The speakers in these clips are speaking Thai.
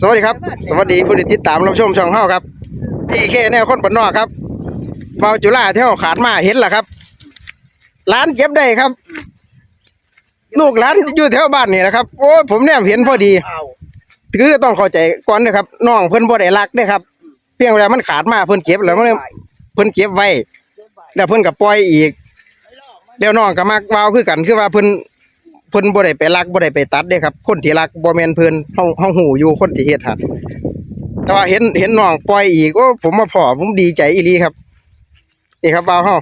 สวัสดีครับ สวัสดีผู้ติดตามรับชมช่องเฮาครับพี่เคแนวคนบนนอกครับเมาจุฬาเที่ยวขาดมาเห็นล่ะครับ ร้านเก็บได้ครับ ลูกร้านอยู่แถวบ้านนี่แหละครับ โอ้ผมเนี่ยเห็นพอดีเอาคือต้องเข้าใจก่อนนะครับน้องเพิ่นบ่ได้รักเด้ครับ เพียงแต่มันขาดมาเพิ่นเก็บแล้วมันเพิ่นเก็บไว้แล้วเพิ่นก็ปล่อยอีกแล้วน้องก็มักวาวคือกันคือว่าเพิ่น เพิ่นบ่ได้ไปรักบ่ได้ไปตัดเด้ครับ คนที่รักบ่แม่นเพิ่นเฮาเฮาฮู้อยู่คนที่เฮ็ดหัดแต่ว่าเห็นเห็นน้องปล่อยอีกโอ้ผมมาพอผมดีใจอีหลีครับ นี่ครับวาวเฮา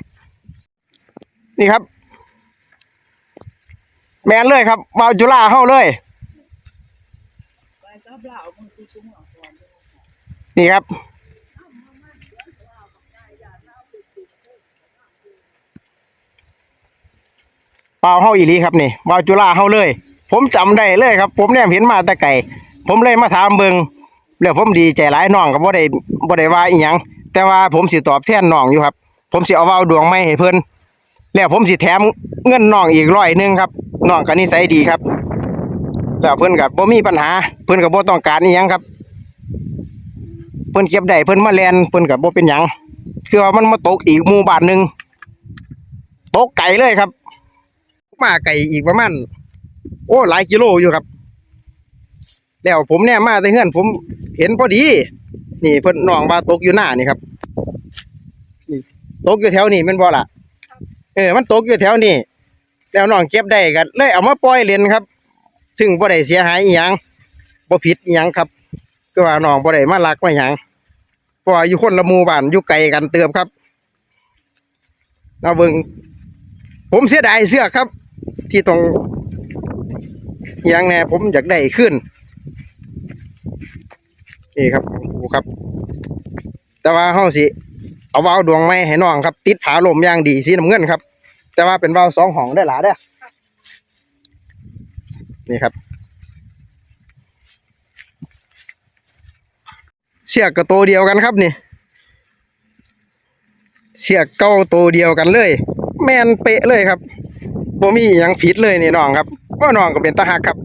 นี่ครับ แม่นเลยครับวาวจุฬาเฮาเลยนี่ครับ เปล่าเฮาอีหลีครับนี่วาวจุฬาเฮาเลย ผมจำได้เลยครับ ผมเนี่ยเห็นมาแต่ไก่ ผมเลยมาถามเบิงแล้วผมดีใจหลายน้องก็บ่ได้บ่ได้ว่าอีหยังแต่ว่าผมสิตอบแทนน้องอยู่ครับ ผมสิเอาวาวดวงไม้ให้เพิ่นแล้วผมสิแถมเงินน้องอีกร้อยหนึงครับน้องก็นิสัยดีครับแล้วเพิ่นก็บ่มีปัญหา เพิ่นก็บ่ต้องการอีหยังครับ เพิ่นเก็บได้เพิ่นมาแลนเพิ่นก็บ่เป็นหยังคือว่ามันมาตกอีกหมู่บ้านหนึ่งตกไกลเลยครับ มาไก่อีกประมาณโอ้หลายกิโลอยู่ครับ แล้วผมเนี่ยมาแต่เฮือนผมเห็นพอดี นี่เพิ่นน้องว่าตกอยู่หน้านี่ครับนี่ตกอยู่แถวนี้แม่นบ่ล่ะเออมันตกอยู่แถวนี้แล้วน้องเก็บได้กันเลยเอามาปล่อยเล่นครับ ซึ่งบ่ได้เสียหายอีหยังบ่ผิดอีหยังครับ ก็ว่าน้องบ่ได้มาลักมาหยังเพราะว่าอยู่คนละหมู่บ้านอยู่ไกลกันเติบครับเอาเบิ่งผมเสียดายเสื้อครับ ที่ตรงยังแน่ผมอยากได้ขึ้น นี่ครับครูครับ แต่ว่าเฮาสิเอาวาวดวงไม้ให้น้องครับ ติดผาลมอย่างดีสีน้ำเงินครับ แต่ว่าเป็นวาวสองห้องได้หลาเด้อนี่ครับ เสียกก็ตัวเดียวกันครับนี่ เสียกเก้าตัวเดียวกันเลย แมนเป๊ะเลยครับ บ่มีหยังผิดเลยนี่น้องครับว่าน้องก็เป็นตาหักครับ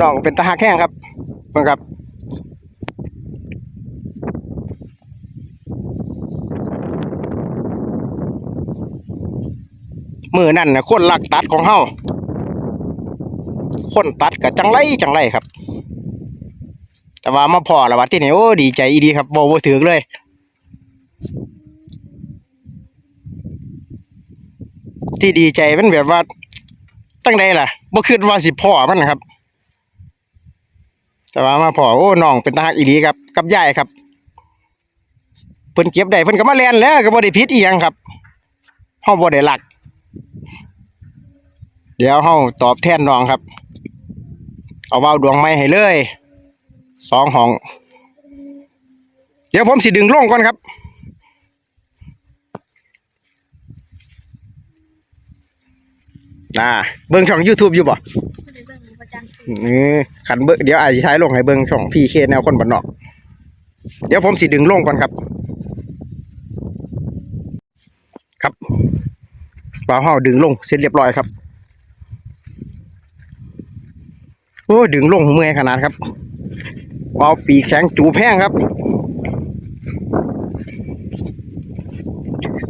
น้องเป็นตาหักแห้งครับเบิ่งครับมือนั่นนะคนลักตัดของเฮาคนตัดกับจังไรจังไรครับ แต่ว่ามาพอและวัดที่นี่โอ้ดีใจอีดีครับบ่บ่ถือเลย ที่ดีใจมันแบบว่า ตั้งใดล่ะบ่คิดว่าสิพ่อมันนะครับ แต่ว่ามาพ่อโอ้น้องเป็นตาฮักอีหลีครับ กับยายครับเพิ่นเก็บได้เพิ่นก็มาแลนแล้วก็บ่ได้ผิดอีหยังครับเฮาบ่ได้หลัก เดี๋ยวเฮาตอบแทนน้องครับ เอาเว้าดวงไม้ให้เลยสองห้อง เดี๋ยวผมสิดึงลงก่อนครับ อ่าเบิ่งช่อง YouTube อยู่บ่ไม่ได้เบิ่งประจำนี่ขันเบิ่งเดี๋ยวอาจจะใช้ลงให้เบิ่งช่องพี่เคแนวคนบ้านนอก เดี๋ยวผมสิดึงลงก่อนครับ ครับบ่าวเฮาดึงลงเสร็จเรียบร้อยครับ โอ้ยดึงลงเมื่อยขนาดครับเอาปีกแข็งจูแพงครับ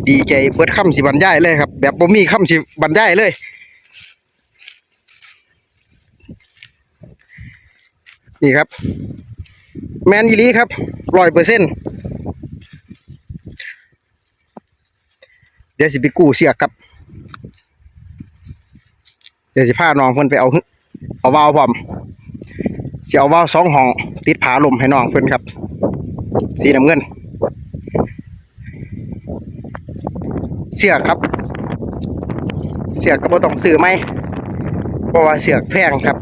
ดีใจเปิดคำสิบรรยายเลยครับ แบบบ่มีคำสิบรรยายเลย นี่ครับ แมนยีรีครับร้อยเปอร์เซ็นเดี๋ยวสิไปกู้เสียครับ เดี๋ยวสิพาน้องเพิ่นไปเอาหึเอาวาวพร้อมสิเอาวาวสองห้อง ติดผาลมให้น้องเพิ่นครับ สีน้ำเงิน เสือกครับ เสือกก็บ่ต้องซื้อไหมเพราะว่าเสือกแพงครับ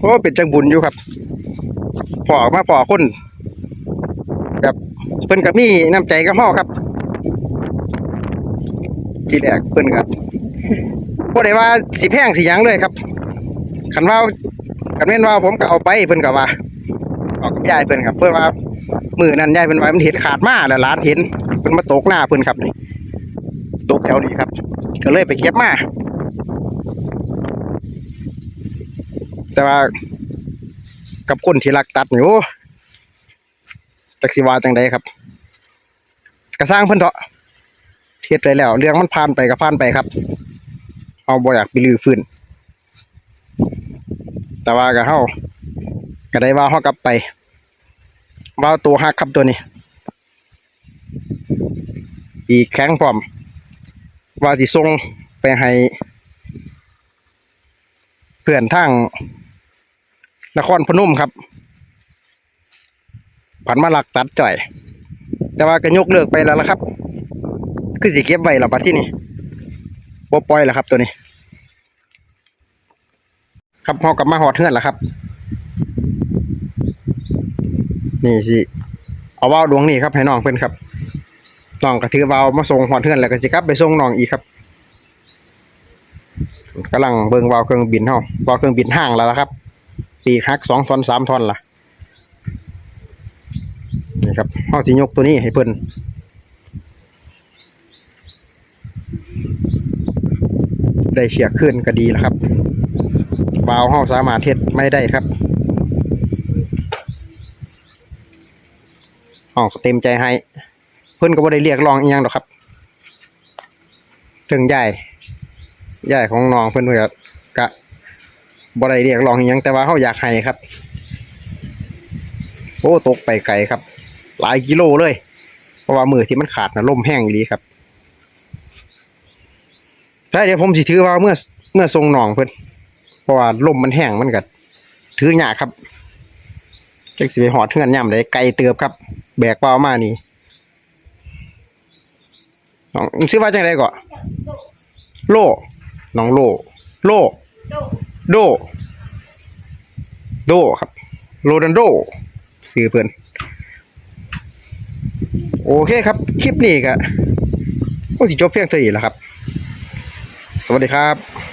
โอ้เป็นจังบุญอยู่ครับพอมาพอคนแบบเพิ่นกับมี่น้ำใจกับเฮาครับ ทีแรกเพิ่นกับบ่ได้ว่าสิแพงสิยังเลยครับคันว่าคันแม่นว่าผมก็เอาไปเพิ่นก็ว่าเอากับยายเพิ่นครับ เพิ่นว่ามือนั้นยายเพิ่นว่ามันเห็นขาดมาแล้วหลานเห็นเพิ่นมาตกหน้าเพิ่นครับนี่ตกแถวนี้ครับ ก็เลยไปเก็บมา แต่ว่ากับคนที่รักตัดนี่โอ้จักสิวาจังใดครับกระสร้างเพิ่นเถาะเฮ็ดไปแล้ว เรื่องมันผ่านไปก็ผ่านไปครับ เอาบ่อยากไปลือฟื้นแต่ว่าก็เฮาก็ได้ว่าเฮากลับไปว่าตัวฮักครับตัวนี้ อีกแข็งพร้อม ว่าสิส่งไปให้ พื่อนทางนครพนมครับผันมาหลักตัดจ่อย แต่ว่าก็ยกเลิกไปแล้วละครับ คือสิเก็บไว้และบัดที่นี่บปล่อยแล้วครับตัวนี้ ครับพอกลับมาหอดเฮือนแล้วครับ นี่สิเอาว่าวดวงนี้ครับให้น้องเพิ่นครับน้องก็ถือว่าวมาส่งหอดเฮือนแล้วก็สิกลับไปส่งน้องอีกครับ กำลังเบิ่งวาวเครื่องบินเฮาวาวเครื่องบินห่างแล้วล่ะครับปีกหักสองท่อนสามท่อนล่ะนี่ครับเฮาสิยกตัวนี้ให้เพิ่นได้เฉียกขึ้นก็ดีแล้วครับวาวเฮาสามารถเฮ็ดไม่ได้ครับอ๋อเต็มใจให้ เพิ่อนก็บ่ได้เรียกร้องอีหยังดอกครับถึงใหญ่ ใหญ่ของน้องเพิ่อนเพิ่นก็กะบ่ได้เรียกร้องอีหยังแต่ว่าเฮาอยากให้ครับ โอ้ตกไปไกลครับ หลายกิโลเลย เพราะว่ามือที่มันขาดนะลมแห้งอีหลีครับแต่เดี๋ยวผมสิถือว่าเมื่อเมื่อทรงหนองเพิ่นเพราะว่าลมมันแห้งมันก็ถือหยากครับจักสิไปหอดเทือนย่ำได้ไกลเติบครับ แบกเปล่ามานี่น้องชื่อว่าจังไดก่อนโล น้องโลโลโดโด โดครับ โรนันโดซื้อเพื่อนโอเคครับ คลิปนี้ก็ก็สิจบเพียงเท่านี้แหล้วครับ สวัสดีครับ